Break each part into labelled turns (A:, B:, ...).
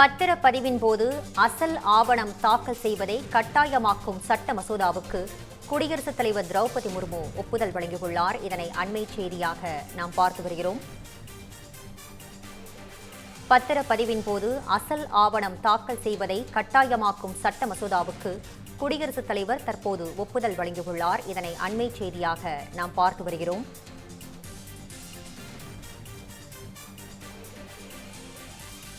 A: பத்திரப்பதிவின் போது அசல் ஆவணம் தாக்கல் செய்வதை கட்டாயமாக்கும் சட்ட மசோதாவுக்கு குடியரசுத் தலைவர் திரௌபதி முர்மு ஒப்புதல் வழங்கியுள்ளார். இதனை அண்மை செய்தியாக நாம் பார்த்து வருகிறோம். பத்திரப்பதிவின் போது அசல் ஆவணம் தாக்கல் செய்வதை கட்டாயமாக்கும் சட்ட மசோதாவுக்கு குடியரசுத் தலைவர் தற்போது ஒப்புதல் வழங்கியுள்ளார். இதனை அண்மை செய்தியாக நாம் பார்த்து வருகிறோம்.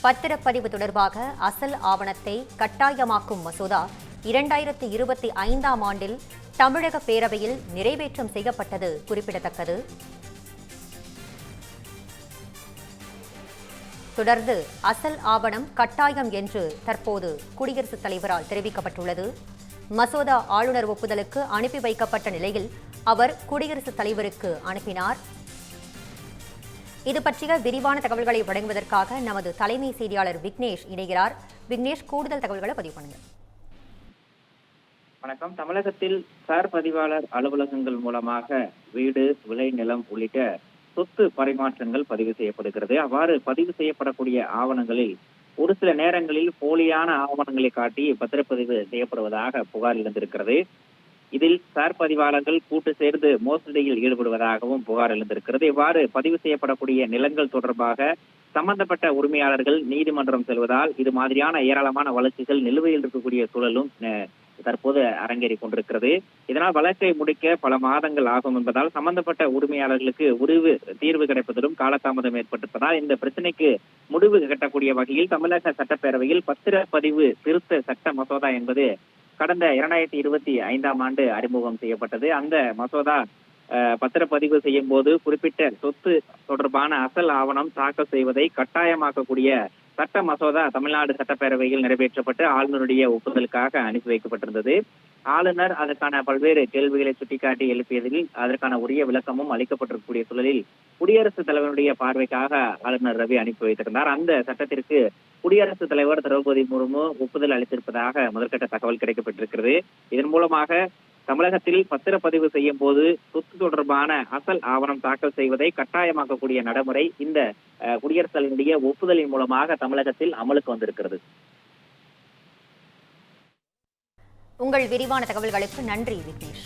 A: பத்திரப்பதிவு தொடர்பாக அசல் ஆவணத்தை கட்டாயமாக்கும் மசோதா இரண்டாயிரத்தி இருபத்தி ஐந்தாம் ஆண்டில் தமிழக பேரவையில் நிறைவேற்றம் செய்யப்பட்டது குறிப்பிடத்தக்கது. தொடர்ந்து அசல் ஆவணம் கட்டாயம் என்று தற்போது குடியரசுத் தலைவரால் தெரிவிக்கப்பட்டுள்ளது. மசோதா ஆளுநர் ஒப்புதலுக்கு அனுப்பி வைக்கப்பட்ட நிலையில் அவர் குடியரசுத் தலைவருக்கு அனுப்பினார். இது பற்றிய விரிவான தகவல்களை வழங்குவதற்காக நமது தலைமை செய்தியாளர் விக்னேஷ் இணைகிறார். விக்னேஷ் கூடுதல் தகவல்களை பதிவு பண்ணுங்க.
B: வணக்கம். தமிழகத்தில் சார் பதிவாளர் அலுவலகங்கள் மூலமாக வீடு விளைநிலம் உள்ளிட்ட சொத்து பரிமாற்றங்கள் பதிவு செய்யப்படுகிறது. அவ்வாறு பதிவு செய்யப்படக்கூடிய ஆவணங்களில் ஒரு சில நேரங்களில் போலியான ஆவணங்களை காட்டி பத்திரப்பதிவு செய்யப்படுவதாக புகார் எழுந்திருக்கிறது. இதில் சார் பதிவாளர்கள் கூட்டு சேர்ந்து மோசடியில் ஈடுபடுவதாகவும் புகார் எழுந்திருக்கிறது. இவ்வாறு பதிவு செய்யப்படக்கூடிய நிலங்கள் தொடர்பாக சம்பந்தப்பட்ட உரிமையாளர்கள் நீதிமன்றம் செல்வதால் இது மாதிரியான ஏராளமான வழக்குகள் நிலுவையில் இருக்கக்கூடிய சூழலும் அஹ், தற்போது அரங்கேறி கொண்டிருக்கிறது. இதனால் வழக்கை முடிக்க பல மாதங்கள் ஆகும் என்பதால் சம்பந்தப்பட்ட உரிமையாளர்களுக்கு உரிவு தீர்வு கிடைப்பதிலும் காலதாமதம் ஏற்பட்டிருப்பதால் இந்த பிரச்சனைக்கு முடிவு கட்டக்கூடிய வகையில் தமிழக சட்டப்பேரவையில் பத்திரப்பதிவு திருத்த சட்ட மசோதா என்பது கடந்த இரண்டாயிரத்தி இருபத்தி ஐந்தாம் ஆண்டு அறிமுகம் செய்யப்பட்டது. அந்த மசோதா பத்திரப்பதிவு செய்யும் போது குறிப்பிட்ட சொத்து தொடர்பான அசல் ஆவணம் தாக்கல் செய்வதை கட்டாயமாக்கக்கூடிய சட்ட மசோதா தமிழ்நாடு சட்டப்பேரவையில் நிறைவேற்றப்பட்டு ஆளுநருடைய ஒப்புதலுக்காக அனுப்பி வைக்கப்பட்டிருந்தது. ஆளுநர் அதற்கான பல்வேறு கேள்விகளை சுட்டிக்காட்டி எழுப்பியதில் அதற்கான உரிய விளக்கமும் அளிக்கப்பட்டிருக்கக்கூடிய சூழலில் குடியரசுத் தலைவருடைய பார்வைக்காக ஆளுநர் ரவி அனுப்பி வைத்திருந்தார். அந்த சட்டத்திற்கு குடியரசுத் தலைவர் திரௌபதி முர்மு ஒப்புதல் அளித்திருப்பதாக முதற்கட்ட தகவல் கிடைக்கப்பட்டிருக்கிறது. இதன் மூலமாக தமிழகத்தில் பத்திரப்பதிவு செய்யும் போது சொத்து தொடர்பான அசல் ஆவணம் தாக்கல் செய்வதை கட்டாயமாக்கக்கூடிய நடைமுறை இந்த குடியரசு தலைவருடைய ஒப்புதலின் மூலமாக தமிழகத்தில் அமலுக்கு வந்திருக்கிறது.
A: உங்கள் விரிவான தகவல்களுக்கு நன்றி விக்னேஷ்.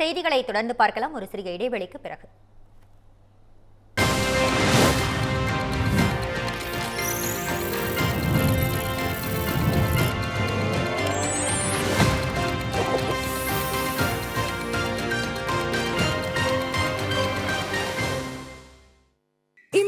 A: செய்திகளை தொடர்ந்து பார்க்கலாம். ஒரு சிறிய இடைவெளிக்கு பிறகு.